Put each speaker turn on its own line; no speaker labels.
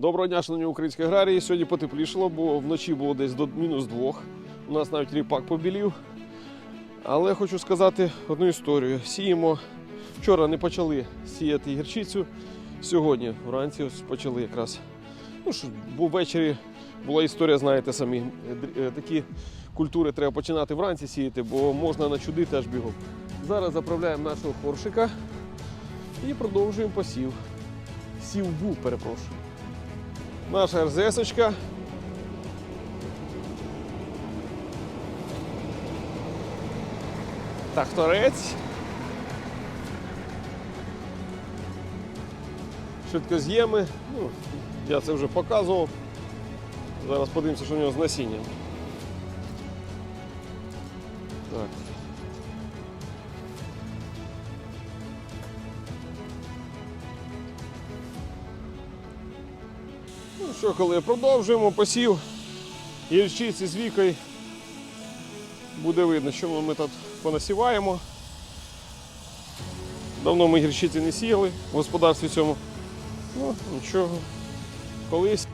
Доброго дня, шановні українські аграрії. Сьогодні потеплішало, бо вночі було десь до мінус двох. У нас навіть ріпак побілів. Але хочу сказати одну історію. Сіємо. Вчора не почали сіяти гірчицю. Сьогодні вранці почали якраз. Ну що, бо ввечері була історія, знаєте самі. Е, Такі культури треба починати вранці сіяти, бо можна начудити аж бігом. Зараз заправляємо нашого хоршика і продовжуємо посів. Сів був, перепрошую. Наша РЗС-очка. Тракторець. Швидкоз'єми. Ну, я це вже показував. Зараз подивимося, що у нього з насінням. Так. Ну що, коли продовжуємо посів гірчиці з вікою. Буде видно, що ми тут понасіваємо. Давно ми гірчиці не сіяли в господарстві цьому. Ну, нічого. Колись